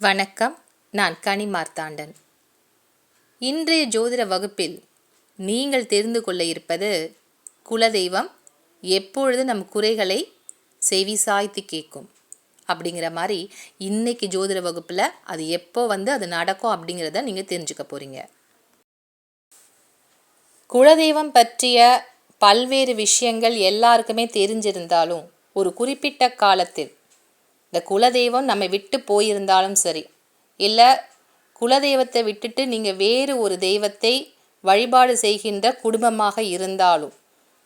வணக்கம் நான் கனி மார்த்தாண்டன். இன்றைய ஜோதிட வகுப்பில் நீங்கள் தெரிந்து கொள்ள இருப்பது குலதெய்வம் எப்பொழுது நம் குறைகளை செவிசாய்த்து கேட்கும்? அப்படிங்கிற மாதிரி இன்னைக்கு ஜோதிட வகுப்பில் அது எப்போ வந்து அது நடக்கும் அப்படிங்கிறத நீங்கள் தெரிஞ்சுக்க போகிறீங்க குலதெய்வம் பற்றிய பல்வேறு விஷயங்கள் எல்லாருக்குமே தெரிஞ்சிருந்தாலும் ஒரு குறிப்பிட்ட காலத்தில் இந்த குலதெய்வம் நம்மை விட்டு போயிருந்தாலும் சரி இல்லை குலதெய்வத்தை விட்டுட்டு நீங்கள் வேறு ஒரு தெய்வத்தை வழிபாடு செய்கின்ற குடும்பமாக இருந்தாலும்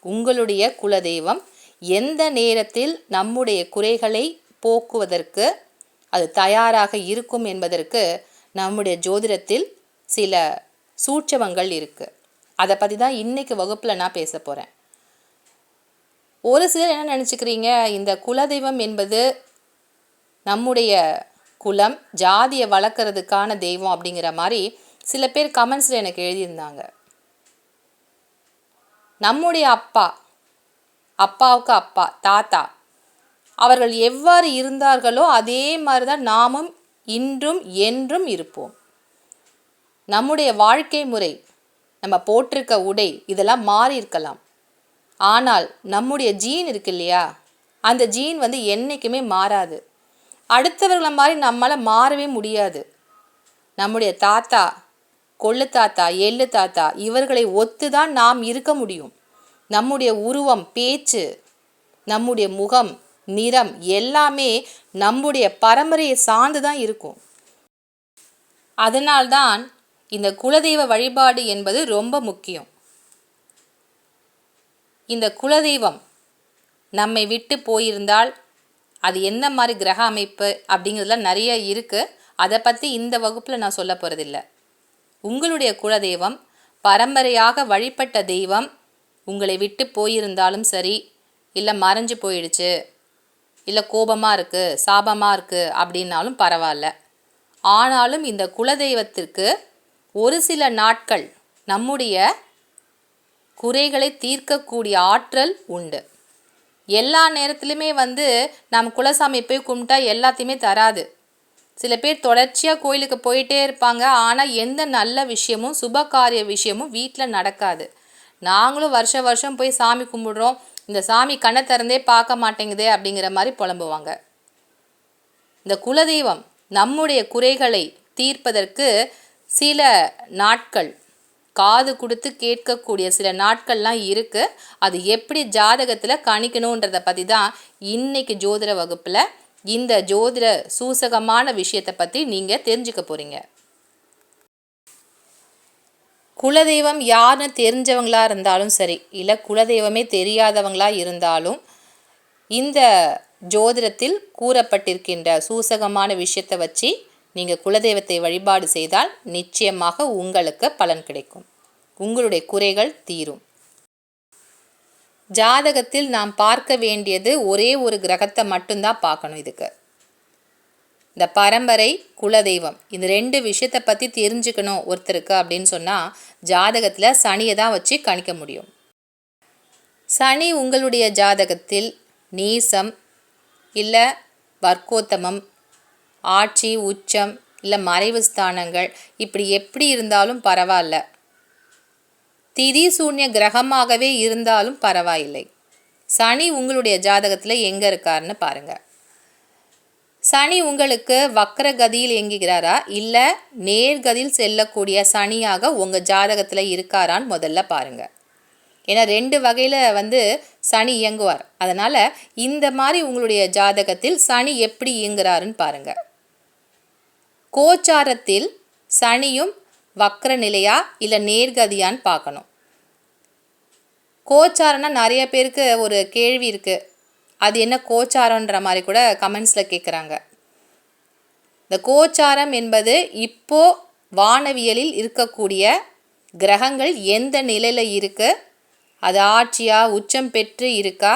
உங்களுடைய குலதெய்வம் எந்த நேரத்தில் நம்முடைய குறைகளை போக்குவதற்கு அது தயாராக இருக்கும் என்பதற்கு நம்முடைய ஜோதிடத்தில் சில சூட்சமங்கள் இருக்குது அதை பற்றி தான் இன்றைக்கு வகுப்பில் நான் பேச போகிறேன் ஒரு சிலர் என்ன நினச்சிக்கிறீங்க இந்த குலதெய்வம் என்பது நம்முடைய குலம் ஜாதியை வளர்க்குறதுக்கான தெய்வம் அப்படிங்கிற மாதிரி சில பேர் கமெண்ட்ஸில் எனக்கு எழுதியிருந்தாங்க. நம்முடைய அப்பா அப்பாவுக்கு அப்பா தாத்தா அவர்கள் எவ்வாறு இருந்தார்களோ அதே மாதிரி தான் நாமும் இன்றும் என்றும் இருப்போம். நம்முடைய வாழ்க்கை முறை நம்ம போட்டிருக்க உடை இதெல்லாம் மாறி இருக்கலாம். ஆனால் நம்முடைய ஜீன் இருக்கு இல்லையா? அந்த ஜீன் வந்து என்றைக்குமே மாறாது. அடுத்தவர்களை மாதிரி நம்மளால் மாறவே முடியாது. நம்முடைய தாத்தா கொள்ளு தாத்தா எள்ளு தாத்தா இவர்களை ஒத்து தான் நாம் இருக்க முடியும். நம்முடைய உருவம் பேச்சு நம்முடைய முகம் நிறம் எல்லாமே நம்முடைய பரம்பரையை சார்ந்து தான் இருக்கும். அதனால்தான் இந்த குலதெய்வ வழிபாடு என்பது ரொம்ப முக்கியம். இந்த குலதெய்வம் நம்மை விட்டு போயிருந்தால் அது என்ன மாதிரி கிரக அமைப்பு அப்படிங்கிறதுலாம் நிறைய இருக்குது அதை பற்றி இந்த வகுப்பில் நான் சொல்ல போகிறதில்ல உங்களுடைய குலதெய்வம் பரம்பரையாக வழிபட்ட தெய்வம் உங்களை விட்டு போயிருந்தாலும் சரி இல்லை மறைஞ்சு போயிடுச்சு இல்லை கோபமாக இருக்குது சாபமாக இருக்குது அப்படின்னாலும் பரவாயில்ல. ஆனாலும் இந்த குலதெய்வத்திற்கு ஒரு சில நாட்கள் நம்முடைய குறைகளை தீர்க்கக்கூடிய ஆற்றல் உண்டு. எல்லா நேரத்துலையுமே வந்து நம்ம குலசாமி போய் கும்பிட்டா எல்லாத்தையுமே தராது. சில பேர் தொடர்ச்சியாக கோயிலுக்கு போயிட்டே இருப்பாங்க. ஆனால் எந்த நல்ல விஷயமும் சுப காரிய விஷயமும் வீட்டில் நடக்காது. நாங்களும் வருஷ வருஷம் போய் சாமி கும்பிடுறோம். இந்த சாமி கண்ணை திறந்தே பார்க்க மாட்டேங்குதே அப்படிங்கிற மாதிரி புலம்புவாங்க. இந்த குலதெய்வம் நம்முடைய குறைகளை தீர்ப்பதற்கு சில நாட்கள் காது கொடுத்து கேட்கக்கூடிய சில நாட்கள்லாம் இருக்குது அது எப்படி ஜாதகத்தில் கணிக்கணுன்றதை பற்றி தான் இன்றைக்கி ஜோதிட வகுப்பில் இந்த ஜோதிட சூசகமான விஷயத்தை பற்றி நீங்கள் தெரிஞ்சுக்க போகிறீங்க குலதெய்வம் யாருன்னு தெரிஞ்சவங்களாக இருந்தாலும் சரி இல்லை குலதெய்வமே தெரியாதவங்களாக இருந்தாலும் இந்த ஜோதிடத்தில் கூறப்பட்டிருக்கின்ற சூசகமான விஷயத்தை வச்சு நீங்கள் குலதெய்வத்தை வழிபாடு செய்தால் நிச்சயமாக உங்களுக்கு பலன் கிடைக்கும். உங்களுடைய குறைகள் தீரும். ஜாதகத்தில் நாம் பார்க்க வேண்டியது ஒரே ஒரு கிரகத்தை மட்டும்தான் பார்க்கணும் இதுக்கு. இந்த பரம்பரை குலதெய்வம் இந்த ரெண்டு விஷயத்தை பற்றி தெரிஞ்சுக்கணும் ஒருத்தருக்கு அப்படின்னு சொன்னால் ஜாதகத்தில் சனியை தான் வச்சு கணிக்க முடியும். சனி உங்களுடைய ஜாதகத்தில் நீசம் இல்லை வர்க்கோத்தமம் ஆட்சி உச்சம் இல்லை மறைவு ஸ்தானங்கள் இப்படி எப்படி இருந்தாலும் பரவாயில்ல. திதி சூன்ய கிரகமாகவே இருந்தாலும் பரவாயில்லை. சனி உங்களுடைய ஜாதகத்தில் எங்கே இருக்காருன்னு பாருங்கள் சனி உங்களுக்கு வக்கர கதியில் இயங்குகிறாரா? இல்லை நேர்கதியில் செல்லக்கூடிய சனியாக உங்கள் ஜாதகத்தில் இருக்காரான்னு முதல்ல பாருங்கள் ஏன்னா ரெண்டு வகையில் வந்து சனி இயங்குவார். அதனால் இந்த மாதிரி உங்களுடைய ஜாதகத்தில் சனி எப்படி இயங்குறாருன்னு பாருங்கள் கோச்சாரத்தில் சனியும் வக்ர நிலையா இல்லை நேர்கதியான்னு பார்க்கணும். கோச்சாரம்னா நிறைய பேருக்கு ஒரு கேள்வி இருக்குது அது என்ன கோச்சாரன்ற மாதிரி கூட கமெண்ட்ஸில் கேட்குறாங்க இந்த கோச்சாரம் என்பது இப்போ வானவியலில் இருக்கக்கூடிய கிரகங்கள் எந்த நிலையில் இருக்குது அது ஆட்சியாக உச்சம் பெற்று இருக்கா?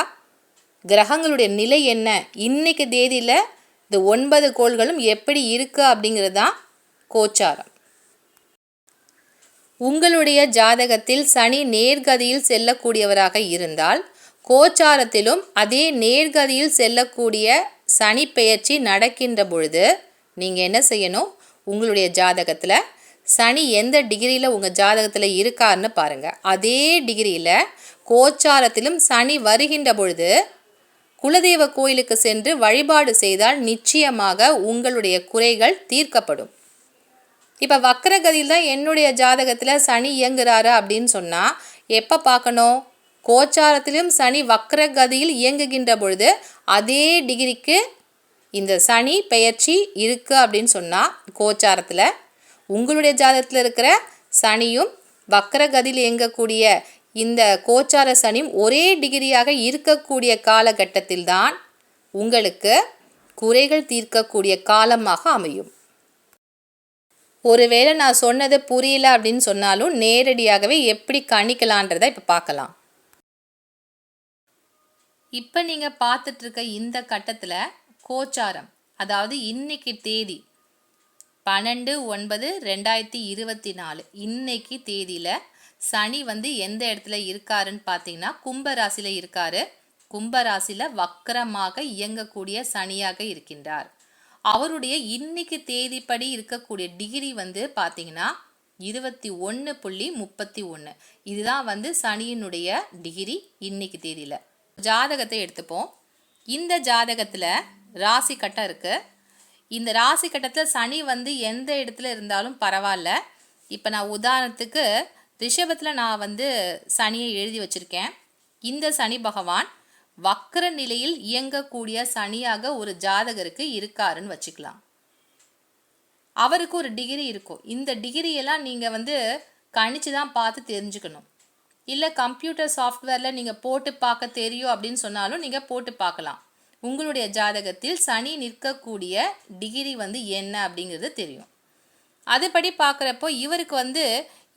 கிரகங்களுடைய நிலை என்ன? இன்னைக்கு தேதியில் இந்த ஒன்பது கோள்களும் எப்படி இருக்குது அப்படிங்கிறது தான் கோச்சாரம். உங்களுடைய ஜாதகத்தில் சனி நேர்கதியில் செல்லக்கூடியவராக இருந்தால் கோச்சாரத்திலும் அதே நேர்கதியில் செல்லக்கூடிய சனி பெயர்ச்சி நடக்கின்ற பொழுது நீங்கள் என்ன செய்யணும்? உங்களுடைய ஜாதகத்தில் சனி எந்த டிகிரியில் உங்கள் ஜாதகத்தில் இருக்காருன்னு பாருங்கள் அதே டிகிரியில் கோச்சாரத்திலும் சனி வருகின்ற பொழுது குலதெய்வ கோயிலுக்கு சென்று வழிபாடு செய்தால் நிச்சயமாக உங்களுடைய குறைகள் தீர்க்கப்படும். இப்போ வக்கரகதியில் தான் என்னுடைய ஜாதகத்தில் சனி இயங்குறாரு அப்படின்னு சொன்னால் எப்போ பார்க்கணும்? கோச்சாரத்திலும் சனி வக்கரகதியில் இயங்குகின்ற பொழுது அதே டிகிரிக்கு இந்த சனி பெயர்ச்சி இருக்குது அப்படின்னு சொன்னால் கோச்சாரத்தில் உங்களுடைய ஜாதகத்தில் இருக்கிற சனியும் வக்கரகதியில் இயங்கக்கூடிய இந்த கோச்சார சனியும் ஒரே டிகிரியாக இருக்கக்கூடிய காலகட்டத்தில் தான் உங்களுக்கு குறைகள் தீர்க்கக்கூடிய காலமாக அமையும். ஒருவேளை நான் சொன்னது புரியல அப்படின்னு சொன்னாலும் நேரடியாகவே எப்படி கணிக்கலான்றதை இப்போ பார்க்கலாம். இப்போ நீங்கள் பார்த்துட்ருக்க இந்த கட்டத்தில் கோச்சாரம் அதாவது இன்னைக்கு தேதி பன்னெண்டு ஒன்பது ரெண்டாயிரத்தி இருபத்தி நாலு இன்னைக்கு தேதியில் சனி வந்து எந்த இடத்துல இருக்காருன்னு பார்த்தீங்கன்னா கும்பராசியில் இருக்காரு. கும்பராசியில் வக்கரமாக இயங்கக்கூடிய சனியாக இருக்கின்றார். அவருடைய இன்னைக்கு தேதிப்படி இருக்கக்கூடிய டிகிரி வந்து பார்த்தீங்கன்னா இருபத்தி ஒன்று புள்ளி முப்பத்தி ஒன்று இதுதான் வந்து சனியினுடைய டிகிரி இன்னைக்கு தேதியில். ஜாதகத்தை எடுத்துப்போம். இந்த ஜாதகத்தில் ராசி கட்டம் இருக்குது இந்த ராசி கட்டத்தில் சனி வந்து எந்த இடத்துல இருந்தாலும் பரவாயில்ல. இப்போ நான் உதாரணத்துக்கு ரிஷபத்தில் நான் வந்து சனியை எழுதி வச்சுருக்கேன். இந்த சனி பகவான் வக்கர நிலையில் இயங்கக்கூடிய சனியாக ஒரு ஜாதகருக்கு இருக்காருன்னு வச்சுக்கலாம். அவருக்கு ஒரு டிகிரி இருக்கும். இந்த டிகிரியெல்லாம் நீங்கள் வந்து கணிச்சு தான் பார்த்து தெரிஞ்சுக்கணும். இல்லை கம்ப்யூட்டர் சாஃப்ட்வேரில் நீங்கள் போட்டு பார்க்க தெரியும் அப்படின்னு சொன்னாலும் நீங்கள் போட்டு பார்க்கலாம். உங்களுடைய ஜாதகத்தில் சனி நிற்கக்கூடிய டிகிரி வந்து என்ன அப்படிங்கிறது தெரியும். அதுபடி பார்க்குறப்போ இவருக்கு வந்து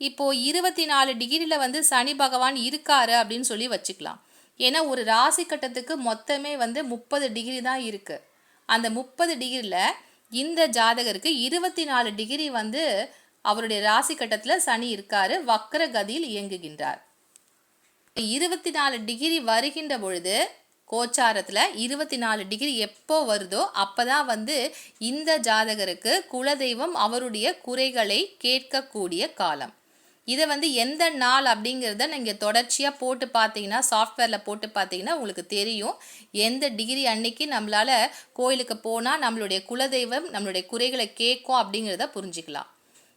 இப்போது இருபத்தி நாலு டிகிரியில் வந்து சனி பகவான் இருக்காரு அப்படின்னு சொல்லி வச்சுக்கலாம். ஏன்னா ஒரு ராசி கட்டத்துக்கு மொத்தமே வந்து முப்பது டிகிரி தான் இருக்குது அந்த முப்பது டிகிரியில் இந்த ஜாதகருக்கு இருபத்தி நாலு டிகிரி வந்து அவருடைய ராசி கட்டத்தில் சனி இருக்காரு வக்கர கதியில் இயங்குகின்றார். இருபத்தி நாலு டிகிரி வருகின்ற பொழுது கோச்சாரத்தில் இருபத்தி நாலு டிகிரி எப்போ வருதோ அப்போ தான் வந்து இந்த ஜாதகருக்கு குலதெய்வம் அவருடைய குறைகளை கேட்கக்கூடிய காலம். இதை வந்து எந்த நாள் அப்படிங்கிறத நீங்கள் தொடர்ச்சியாக போட்டு பார்த்தீங்கன்னா சாஃப்ட்வேரில் போட்டு பார்த்தீங்கன்னா உங்களுக்கு தெரியும். எந்த டிகிரி அன்னைக்கு நம்மளால் கோயிலுக்கு போனால் நம்மளுடைய குலதெய்வம் நம்மளுடைய குறைகளை கேட்கும் அப்படிங்கிறத புரிஞ்சுக்கலாம்.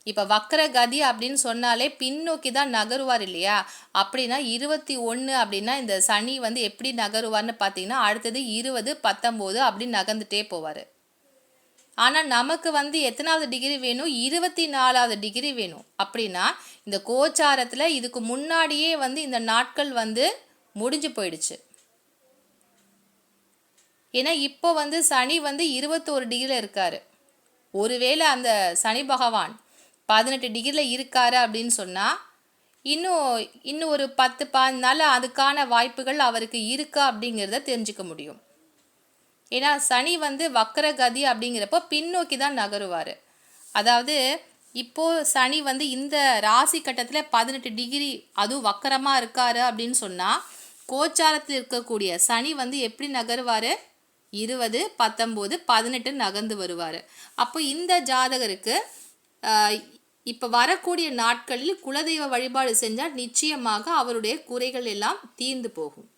இப்போ வக்கர கதி அப்படின்னு சொன்னாலே பின்னோக்கி தான் நகருவார் இல்லையா? அப்படின்னா இருபத்தி ஒன்று அப்படின்னா இந்த சனி வந்து எப்படி நகருவார்னு பார்த்தீங்கன்னா அடுத்தது இருபது பத்தொம்போது அப்படின்னு நகர்ந்துட்டே போவார். ஆனால் நமக்கு வந்து எத்தனாவது டிகிரி வேணும்? இருபத்தி நாலாவது டிகிரி வேணும். அப்படின்னா இந்த கோச்சாரத்தில் இதுக்கு முன்னாடியே வந்து இந்த நாட்கள் வந்து முடிஞ்சு போயிடுச்சு. ஏன்னா இப்போ வந்து சனி வந்து இருபத்தோரு டிகிரியில் இருக்கார். ஒருவேளை அந்த சனி பகவான் பதினெட்டு டிகிரியில் இருக்காரு அப்படின்னு சொன்னால் இன்னும் இன்னும் ஒரு பத்து பாஞ்சு நாள் அதுக்கான வாய்ப்புகள் அவருக்கு இருக்கா அப்படிங்கிறத தெரிஞ்சுக்க முடியும். ஏன்னா சனி வந்து வக்கர கதி அப்படிங்கிறப்போ பின்னோக்கி தான் நகருவார். அதாவது இப்போது சனி வந்து இந்த ராசி கட்டத்தில் பதினெட்டு டிகிரி அதுவும் வக்கரமாக இருக்காரு அப்படின்னு சொன்னால் கோச்சாரத்தில் இருக்கக்கூடிய சனி வந்து எப்படி நகருவார்? இருபது பத்தொம்போது பதினெட்டு நகர்ந்து வருவார். அப்போ இந்த ஜாதகருக்கு இப்போ வரக்கூடிய நாட்களில் குலதெய்வ வழிபாடு செஞ்சால் நிச்சயமாக அவருடைய குறைகள் எல்லாம் தீர்ந்து போகும்.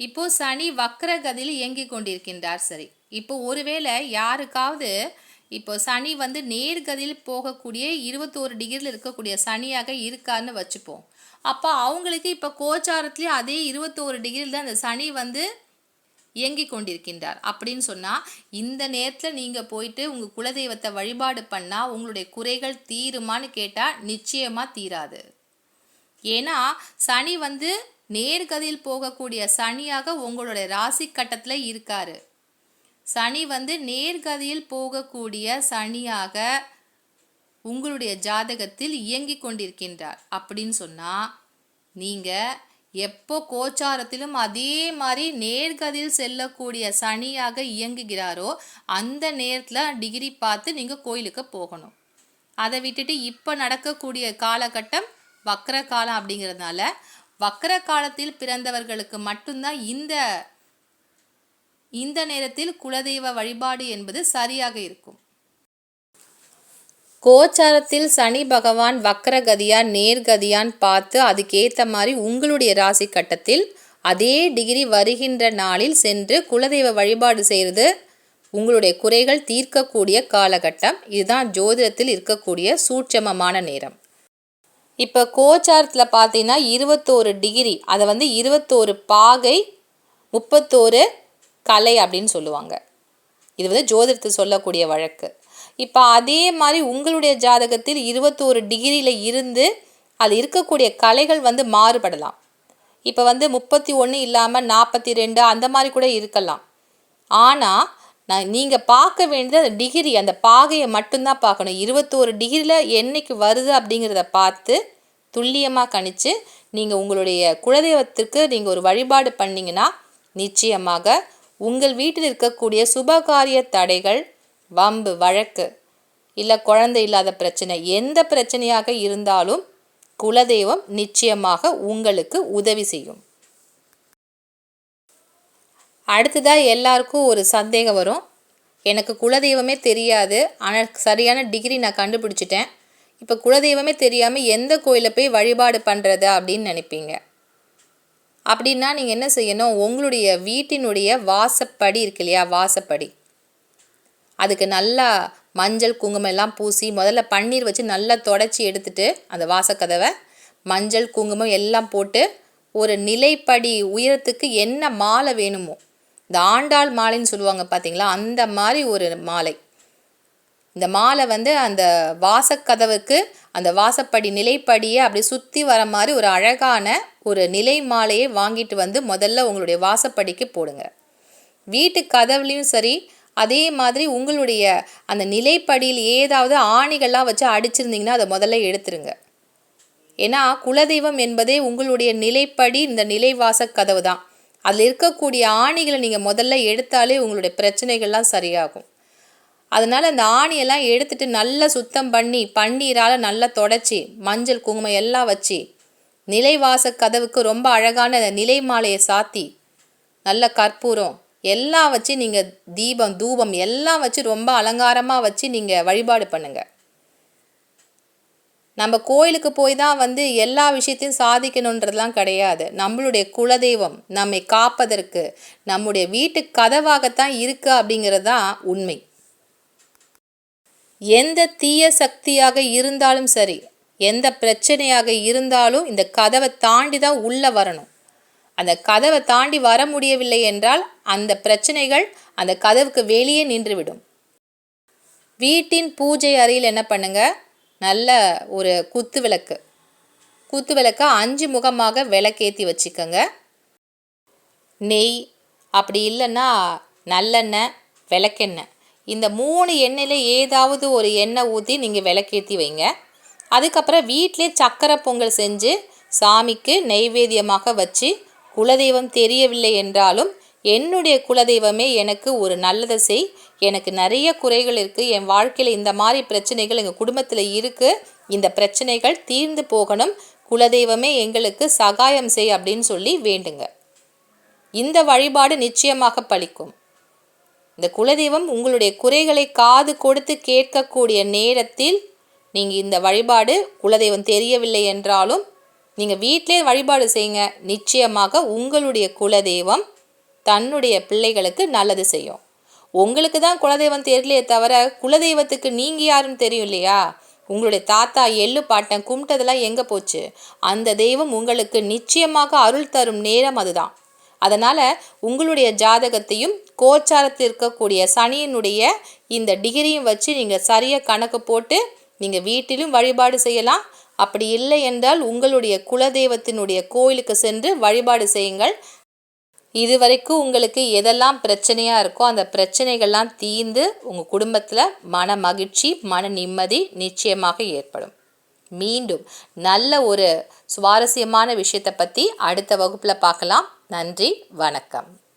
இப்போ சனி வக்ரகதியில் இயங்கி கொண்டிருக்கின்றார் சரி. இப்போ ஒருவேளை யாருக்காவது இப்போ சனி வந்து நேர்கதியில் போகக்கூடிய இருபத்தோரு டிகிரியில் இருக்கக்கூடிய சனியாக இருக்காருன்னு வச்சுப்போம். அப்போ அவங்களுக்கு இப்போ கோச்சாரத்துலேயும் அதே இருபத்தோரு டிகிரியில் தான் அந்த சனி வந்து இயங்கி கொண்டிருக்கின்றார். அப்படின்னு சொன்னால் இந்த நேரத்தில் நீங்கள் போயிட்டு உங்கள் குலதெய்வத்தை வழிபாடு பண்ணால் உங்களுடைய குறைகள் தீருமான்னு கேட்டால் நிச்சயமாக தீராது. ஏன்னா சனி வந்து நேர்கதியில் போகக்கூடிய சனியாக உங்களுடைய ராசி கட்டத்தில் இருக்காரு. சனி வந்து நேர்கதியில் போகக்கூடிய சனியாக உங்களுடைய ஜாதகத்தில் இயங்கி கொண்டிருக்கின்றார். அப்படின்னு சொன்னால் நீங்கள் எப்போ கோச்சாரத்திலும் அதே மாதிரி நேர்கதியில் செல்லக்கூடிய சனியாக இயங்குகிறாரோ அந்த நேரத்தில் டிகிரி பார்த்து நீங்கள் கோயிலுக்கு போகணும். அதை விட்டுட்டு இப்போ நடக்கக்கூடிய காலகட்டம் வக்கர காலம் அப்படிங்கிறதுனால வக்கர காலத்தில் பிறந்தவர்களுக்கு மட்டும்தான் இந்த இந்த நேரத்தில் குலதெய்வ வழிபாடு என்பது சரியாக இருக்கும். கோச்சாரத்தில் சனி பகவான் வக்கரகதியா நேர்கதியான் பார்த்து அதுக்கேற்ற மாதிரி உங்களுடைய ராசி கட்டத்தில் அதே டிகிரி வருகின்ற நாளில் சென்று குலதெய்வ வழிபாடு செய்கிறது உங்களுடைய குறைகள் தீர்க்கக்கூடிய காலகட்டம். இதுதான் ஜோதிடத்தில் இருக்கக்கூடிய சூட்சமமான நேரம். இப்போ கோச்சாரத்தில் பார்த்தீங்கன்னா இருபத்தோரு டிகிரி அதை வந்து இருபத்தோரு பாகை முப்பத்தோரு கலை அப்படின்னு சொல்லுவாங்க. இது வந்து ஜோதிடத்தில் சொல்லக்கூடிய வழக்கு. இப்போ அதே மாதிரி உங்களுடைய ஜாதகத்தில் இருபத்தோரு டிகிரியில் இருந்து அது இருக்கக்கூடிய கலைகள் வந்து மாறுபடலாம். இப்போ வந்து முப்பத்தி ஒன்று இல்லாமல் நாற்பத்தி ரெண்டு அந்த மாதிரி கூட இருக்கலாம். ஆனால் நான் நீங்கள் பார்க்க வேண்டியது அந்த டிகிரி அந்த பாகையை மட்டும்தான் பார்க்கணும். இருபத்தோரு டிகிரியில் என்னைக்கு வருது அப்படிங்கிறத பார்த்து துல்லியமாக கணித்து நீங்கள் உங்களுடைய குலதெய்வத்திற்கு நீங்கள் ஒரு வழிபாடு பண்ணிங்கன்னா நிச்சயமாக உங்கள் வீட்டில் இருக்கக்கூடிய சுபகாரிய தடைகள் வம்பு வழக்கு இல்லை குழந்தை இல்லாத பிரச்சனை எந்த பிரச்சனையாக இருந்தாலும் குலதெய்வம் நிச்சயமாக உங்களுக்கு உதவி செய்யும். அடுத்ததாக எல்லாருக்கும் ஒரு சந்தேகம் வரும். எனக்கு குலதெய்வமே தெரியாது. ஆனால் சரியான டிகிரி நான் கண்டுபிடிச்சிட்டேன். இப்போ குலதெய்வமே தெரியாமல் எந்த கோயிலில் போய் வழிபாடு பண்ணுறது அப்படின்னு நினைப்பீங்க. அப்படின்னா நீங்கள் என்ன செய்யணும்? உங்களுடைய வீட்டினுடைய வாசப்படி இருக்கு இல்லையா? வாசப்படி. அதுக்கு நல்லா மஞ்சள் குங்குமம் எல்லாம் பூசி முதல்ல பன்னீர் வச்சு நல்லா தொடச்சி எடுத்துட்டு அந்த வாசக்கதவை மஞ்சள் குங்குமம் எல்லாம் போட்டு ஒரு நிலைப்படி உயரத்துக்கு என்ன மாலை வேணுமோ இந்த ஆண்டாள் மாலைன்னு சொல்லுவாங்க பார்த்தீங்களா அந்த மாதிரி ஒரு மாலை. இந்த மாலை வந்து அந்த வாசக்கதவுக்கு அந்த வாசப்படி நிலைப்படியை அப்படி சுற்றி வர மாதிரி ஒரு அழகான ஒரு நிலை மாலையை வாங்கிட்டு வந்து முதல்ல உங்களுடைய வாசப்படிக்கு போடுங்க. வீட்டு கதவுலேயும் சரி அதே மாதிரி உங்களுடைய அந்த நிலைப்படியில் ஏதாவது ஆணிகள்லாம் வச்சு அடிச்சிருந்தீங்கன்னா அதை முதல்ல எடுத்துருங்க. ஏன்னா குலதெய்வம் என்பதே உங்களுடைய நிலைப்படி இந்த நிலைவாச கதவு தான். அதில் இருக்கக்கூடிய ஆணிகளை நீங்கள் முதல்ல எடுத்தாலே உங்களுடைய பிரச்சனைகள்லாம் சரியாகும். அதனால் அந்த ஆணியெல்லாம் எடுத்துட்டு நல்லா சுத்தம் பண்ணி பன்னீரால் நல்லா தொடச்சி மஞ்சள் குங்குமம் எல்லாம் வச்சு நிலைவாச கதவுக்கு ரொம்ப அழகான நிலை மாலையை சாத்தி நல்ல கற்பூரம் எல்லாம் வச்சு நீங்கள் தீபம் தூபம் எல்லாம் வச்சு ரொம்ப அலங்காரமாக வச்சு நீங்கள் வழிபாடு பண்ணுங்கள் நம்ம கோயிலுக்கு போய் தான் வந்து எல்லா விஷயத்தையும் சாதிக்கணுன்றதுலாம் கிடையாது. நம்மளுடைய குலதெய்வம் நம்மை காப்பதற்கு நம்முடைய வீட்டு கதவாகத்தான் இருக்கு அப்படிங்கிறது தான் உண்மை. எந்த தீய சக்தியாக இருந்தாலும் சரி எந்த பிரச்சனையாக இருந்தாலும் இந்த கதவை தாண்டி தான் உள்ளே வரணும். அந்த கதவை தாண்டி வர முடியவில்லை என்றால் அந்த பிரச்சனைகள் அந்த கதவுக்கு வெளியே நின்றுவிடும் வீட்டின் பூஜை அறையில் என்ன பண்ணுங்கள் நல்ல ஒரு குத்து விளக்கு. குத்து விளக்கை அஞ்சு முகமாக விளக்கேற்றி வச்சுக்கோங்க. நெய் அப்படி இல்லைன்னா நல்லெண்ணெய் விளக்கெண்ணெய். இந்த மூணு எண்ணெயில் ஏதாவது ஒரு எண்ணெய் ஊற்றி நீங்கள் விளக்கேற்றி வைங்க. அதுக்கப்புறம் வீட்டிலே சக்கரை பொங்கல் செஞ்சு சாமிக்கு நெய்வேத்தியமாக வச்சு குலதெய்வம் தெரியவில்லை என்றாலும் என்னுடைய குலதெய்வமே எனக்கு ஒரு நல்லதை செய். எனக்கு நிறைய குறைகள் இருக்குது என் வாழ்க்கையில் இந்த மாதிரி பிரச்சனைகள் எங்கள் குடும்பத்தில் இருக்குது இந்த பிரச்சனைகள் தீர்ந்து போகணும். குலதெய்வமே எங்களுக்கு சகாயம் செய் அப்படின்னு சொல்லி வேண்டுங்க. இந்த வழிபாடு நிச்சயமாக பலிக்கும். இந்த குலதெய்வம் உங்களுடைய குறைகளை காது கொடுத்து கேட்கக்கூடிய நேரத்தில் நீங்கள் இந்த வழிபாடு குலதெய்வம் தெரியவில்லை என்றாலும் நீங்கள் வீட்டிலே வழிபாடு செய்யுங்க. நிச்சயமாக உங்களுடைய குலதெய்வம் தன்னுடைய பிள்ளைகளுக்கு நல்லது செய்யும். உங்களுக்கு தான் குலதெய்வம் தெரியலையே தவிர குலதெய்வத்துக்கு நீங்கள் யாருன்னு தெரியும் இல்லையா? உங்களுடைய தாத்தா எள்ளு பாட்டன் கும்பிட்டதெல்லாம் எங்கே போச்சு? அந்த தெய்வம் உங்களுக்கு நிச்சயமாக அருள் தரும் நேரம் அதுதான். அதனால் உங்களுடைய ஜாதகத்தையும் கோச்சாரத்தில் இருக்கக்கூடிய சனியினுடைய இந்த டிகிரியும் வச்சு நீங்கள் சரியாக கணக்கு போட்டு நீங்கள் வீட்டிலும் வழிபாடு செய்யலாம். அப்படி இல்லை என்றால் உங்களுடைய குலதெய்வத்தினுடைய கோயிலுக்கு சென்று வழிபாடு செய்யுங்கள். இது வரைக்கும் உங்களுக்கு எதெல்லாம் பிரச்சனையாக இருக்கோ அந்த பிரச்சனைகள்லாம் தீர்ந்து உங்கள் குடும்பத்தில் மன மகிழ்ச்சி மன நிம்மதி நிச்சயமாக ஏற்படும். மீண்டும் நல்ல ஒரு சுவாரஸ்யமான விஷயத்தை பற்றி அடுத்த வகுப்பில் பார்க்கலாம். நன்றி வணக்கம்.